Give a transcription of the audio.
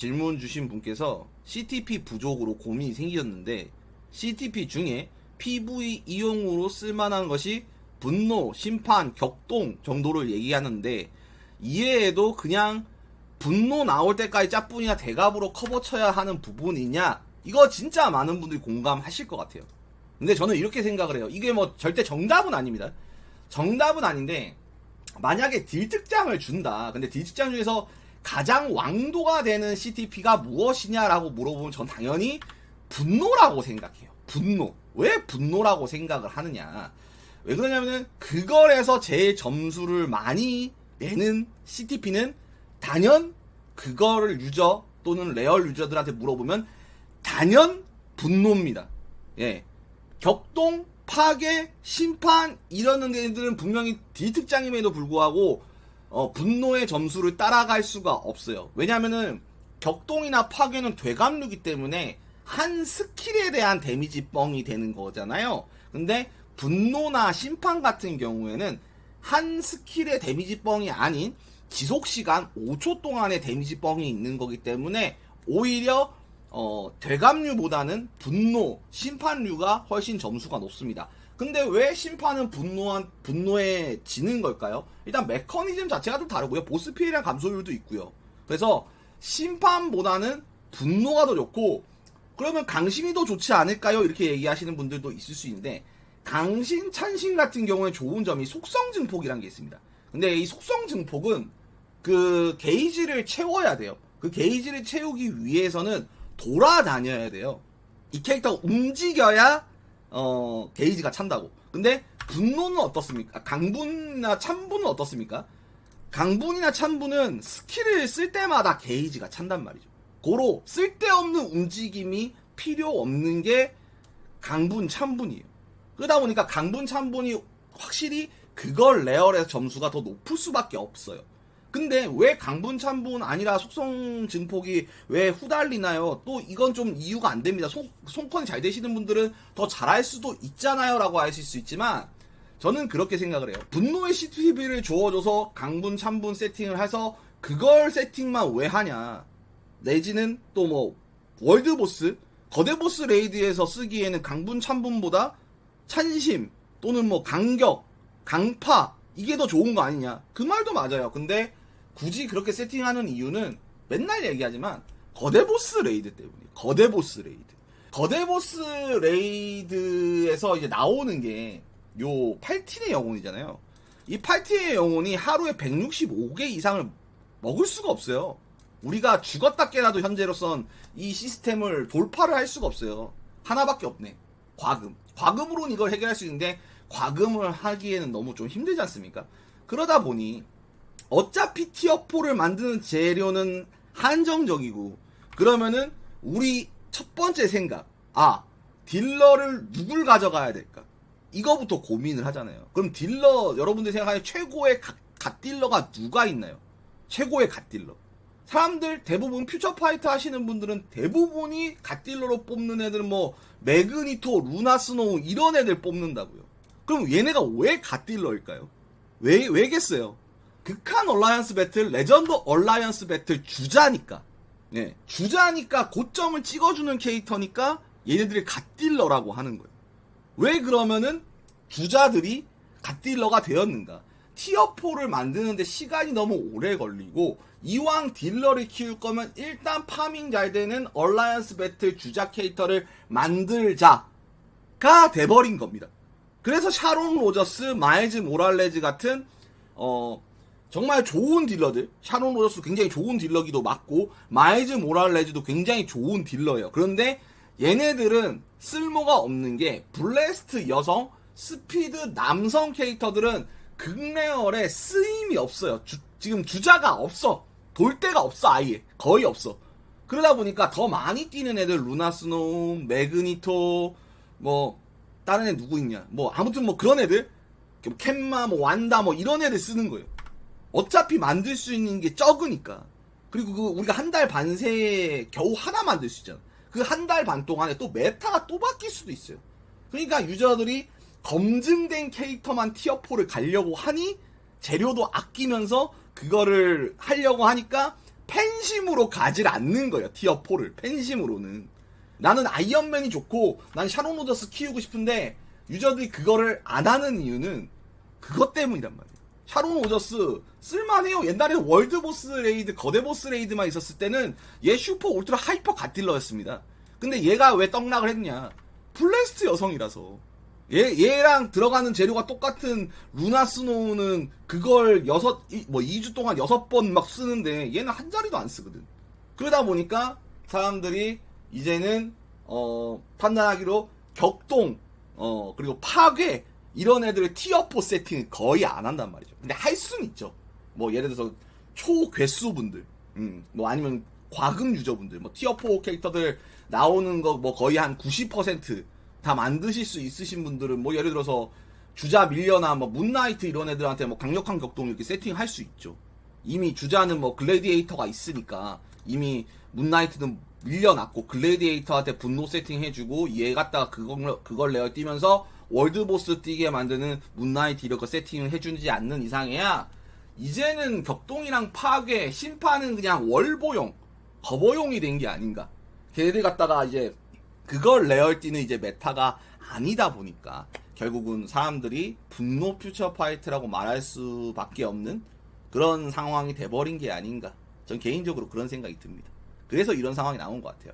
질문 주신 분께서 CTP 부족으로 고민이 생기셨는데 CTP 중에 PV 이용으로 쓸만한 것이 분노, 심판, 격동 정도를 얘기하는데 이외에도 그냥 분노 나올 때까지 짝분이나 대갑으로 커버 쳐야 하는 부분이냐 이거 진짜 많은 분들이 공감하실 것 같아요. 근데 저는 이렇게 생각을 해요. 이게 뭐 절대 정답은 아닙니다. 정답은 아닌데 만약에 딜 특장을 준다. 근데 딜 특장 중에서 가장 왕도가 되는 CTP가 무엇이냐라고 물어보면 전 당연히 분노라고 생각해요. 분노. 왜 분노라고 생각을 하느냐. 왜 그러냐면은 그걸에서 제일 점수를 많이 내는 CTP는 단연 그거를 유저 또는 레얼 유저들한테 물어보면 단연 분노입니다. 예. 격동, 파괴, 심판 이런 애들은 분명히 D 특장임에도 불구하고 어, 분노의 점수를 따라갈 수가 없어요. 왜냐면은 격동이나 파괴는 되감류기 때문에 한 스킬에 대한 데미지 뻥이 되는 거잖아요. 근데 분노나 심판 같은 경우에는 한 스킬의 데미지 뻥이 아닌 지속 시간 5초 동안의 데미지 뻥이 있는 거기 때문에 오히려 어, 되감류보다는 분노, 심판류가 훨씬 점수가 높습니다. 근데 왜 심판은 분노한, 분노에 지는 걸까요? 일단 메커니즘 자체가 좀 다르고요. 보스 피해량 감소율도 있고요. 그래서 심판보다는 분노가 더 좋고, 그러면 강신이 더 좋지 않을까요? 이렇게 얘기하시는 분들도 있을 수 있는데, 강신, 찬신 같은 경우에 좋은 점이 속성 증폭이라는 게 있습니다. 근데 이 속성 증폭은 그 게이지를 채워야 돼요. 그 게이지를 채우기 위해서는 돌아다녀야 돼요. 이 캐릭터가 움직여야 어 게이지가 찬다고. 근데 분노는 어떻습니까? 강분이나 참분은 어떻습니까? 강분이나 참분은 스킬을 쓸 때마다 게이지가 찬단 말이죠. 고로 쓸데없는 움직임이 필요 없는 게 강분 참분이에요. 그러다 보니까 강분 참분이 확실히 그걸 레얼에서 점수가 더 높을 수밖에 없어요. 근데 왜 강분 참분 아니라 속성 증폭이 왜 후달리나요? 또 이건 좀 이유가 안 됩니다. 송, 손컨이 잘 되시는 분들은 더 잘할 수도 있잖아요. 라고 하실 수 있지만 저는 그렇게 생각을 해요. 분노의 CTV를 주어줘서 강분 참분 세팅을 해서 그걸 세팅만 왜 하냐. 내지는 또 뭐 월드보스 거대 보스 레이드에서 쓰기에는 강분 참분보다 찬심 또는 뭐 강격 강파 이게 더 좋은 거 아니냐 그 말도 맞아요 근데 굳이 그렇게 세팅하는 이유는 맨날 얘기하지만 거대 보스 레이드 때문에 거대 보스 레이드. 거대 보스 레이드에서 이제 나오는 게요 8팀의 영혼이잖아요. 이 8팀의 영혼이 하루에 165개 이상을 먹을 수가 없어요. 우리가 죽었다 깨나도 현재로선 이 시스템을 돌파를 할 수가 없어요. 하나밖에 없네. 과금. 과금으로는 이걸 해결할 수 있는데 과금을 하기에는 너무 좀 힘들지 않습니까? 그러다 보니 어차피 티어4를 만드는 재료는 한정적이고 그러면은 우리 첫 번째 생각 아 딜러를 누굴 가져가야 될까 이거부터 고민을 하잖아요 그럼 딜러 여러분들 생각하는 최고의 갓, 갓 딜러가 누가 있나요? 최고의 갓 딜러 사람들 대부분 퓨처 파이터 하시는 분들은 대부분이 갓 딜러로 뽑는 애들은 뭐 매그니토, 루나 스노우 이런 애들 뽑는다고요. 그럼 얘네가 왜 갓 딜러일까요? 왜 왜겠어요? 극한 얼라이언스 배틀, 레전드 얼라이언스 배틀 주자니까. 예, 주자니까 고점을 찍어주는 캐릭터니까 얘네들이 갓딜러라고 하는 거예요. 왜 그러면은 주자들이 갓딜러가 되었는가? 티어4를 만드는데 시간이 너무 오래 걸리고 이왕 딜러를 키울 거면 일단 파밍 잘 되는 얼라이언스 배틀 주자 캐릭터를 만들자가 돼버린 겁니다. 그래서 샤론 로저스, 마일즈 모랄레즈 같은 어 정말 좋은 딜러들 샤론 로저스 굉장히 좋은 딜러기도 맞고 마일즈 모랄레즈도 굉장히 좋은 딜러예요. 그런데 얘네들은 쓸모가 없는 게 블레스트 여성, 스피드 남성 캐릭터들은 극레얼에 쓰임이 없어요. 주- 지금 주자가 없어. 돌 데가 없어 아예 거의 없어. 그러다 보니까 더 많이 뛰는 애들 루나 스노우, 매그니토 뭐 다른 애 누구 있냐 뭐 아무튼 뭐 그런 애들 뭐 캔마 뭐 완다 뭐 이런 애들 쓰는 거예요. 어차피 만들 수 있는 게 적으니까. 그리고 그 우리가 한 달 반 새에 겨우 하나 만들 수 있잖아. 그 한 달 반 동안에 또 메타가 또 바뀔 수도 있어요. 그러니까 유저들이 검증된 캐릭터만 티어4를 가려고 하니 재료도 아끼면서 그거를 하려고 하니까 팬심으로 가질 않는 거예요. 티어 4를 팬심으로는. 나는 아이언맨이 좋고 난 샤론 오저스 키우고 싶은데 유저들이 그거를 안 하는 이유는 그것 때문이란 말이에 요. 샤론 오저스 쓸만해요. 옛날에 월드 보스 레이드, 거대 보스 레이드만 있었을 때는 얘 슈퍼 울트라 하이퍼 갓딜러였습니다. 근데 얘가 왜 떡락을 했냐? 블레스트 여성이라서. 얘, 얘랑 들어가는 재료가 똑같은 루나 스노우는 그걸 여섯, 이- 뭐 2주 동안 여섯 번 막 쓰는데 얘는 한 자리도 안 쓰거든. 그러다 보니까 사람들이 이제는, 어, 판단하기로 격동, 어, 그리고 파괴, 이런 애들의 티어4 세팅을 거의 안 한단 말이죠. 근데 할 수는 있죠. 뭐 예를 들어서 초괴수분들, 음, 뭐 아니면 과금 유저분들, 뭐 티어4 캐릭터들 나오는 거 뭐 거의 한 90%다 만드실 수 있으신 분들은 뭐 예를 들어서 주자 밀려나 뭐 문나이트 이런 애들한테 뭐 강력한 격동 이렇게 세팅할 수 있죠. 이미 주자는 뭐 글래디에이터가 있으니까 이미 문나이트는 밀려났고 글래디에이터한테 분노 세팅해주고 얘 갖다가 그걸 그걸 레어 뛰면서 월드보스 뛰게 만드는 문나이트 이렇게 세팅을 해주지 않는 이상해야 이제는 격동이랑 파괴 심판은 그냥 월보용 거버용이 된 게 아닌가. 걔네들 갖다가 이제 그걸 레얼 뛰는 이제 메타가 아니다 보니까 결국은 사람들이 분노 퓨처 파이트라고 말할 수밖에 없는 그런 상황이 돼버린 게 아닌가. 전 개인적으로 그런 생각이 듭니다. 그래서 이런 상황이 나온 것 같아요